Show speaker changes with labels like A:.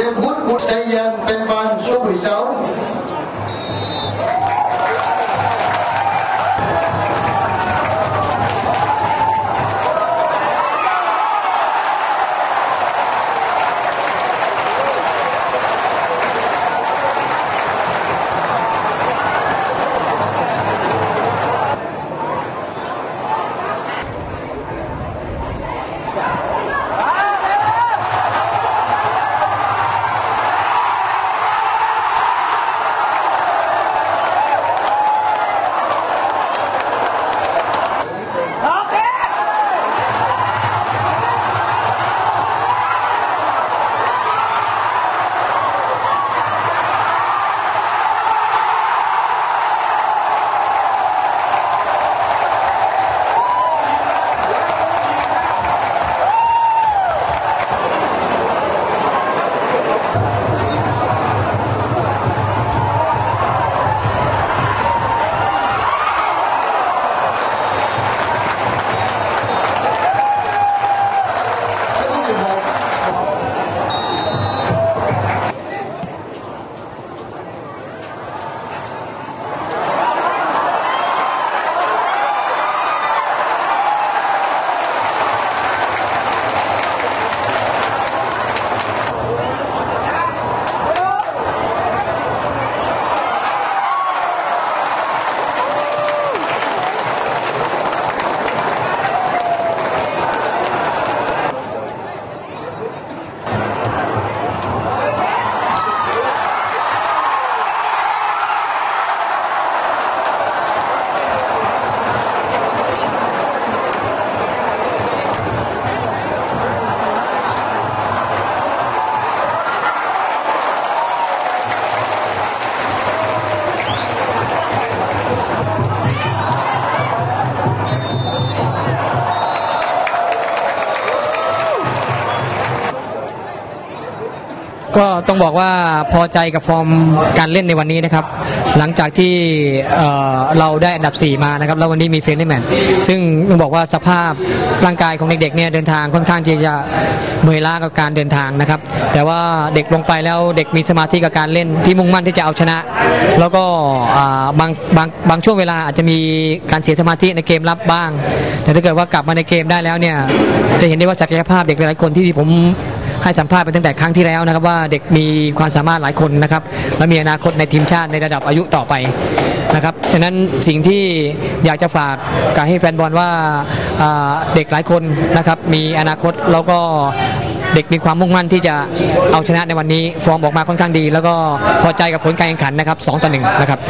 A: Liêm Hút Quốc Xây Giang Tên Ban số 16
B: ก็ต้องบอกว่าพอใจกับฟอร์มการเล่นในวันนี้นะครับ หลังจากที่เเราได้อันดับ 4 มานะครับ แล้ววันนี้มีเฟรนลี่แมนซึ่งต้องบอกว่าสภาพร่างกายของเด็กๆเนี่ยเดินทางค่อนข้างที่จะเหนื่อยล้ากับการเดินทางนะครับ แต่ว่าเด็กลงไปแล้วเด็กมีสมาธิกับการเล่นที่มุ่งมั่นที่จะเอาชนะ แล้วก็บางบางบางช่วงเวลาอาจจะมีการเสียสมาธิในเกมรับบ้าง แต่ถ้าเกิดว่ากลับมาในเกมได้แล้วเนี่ยจะเห็นได้ว่าศักยภาพเด็กหลายคนที่ผม ให้สัมภาษณ์ไปตั้งแต่ครั้งที่แล้วนะครับว่าเด็กมีความสามารถหลายคนนะครับและมีอนาคตในทีมชาติในระดับอายุต่อไปนะครับดังนั้นสิ่งที่อยากจะฝากกับให้แฟนบอลว่าอ่าเด็กหลายคนนะครับมีอนาคตแล้วก็เด็กมีความมุ่งมั่นที่จะเอาชนะในวันนี้ ฟอร์มออกมาค่อนข้างดี แล้วก็พอใจกับผลการแข่งขันนะครับ2ต่อ1นะครับ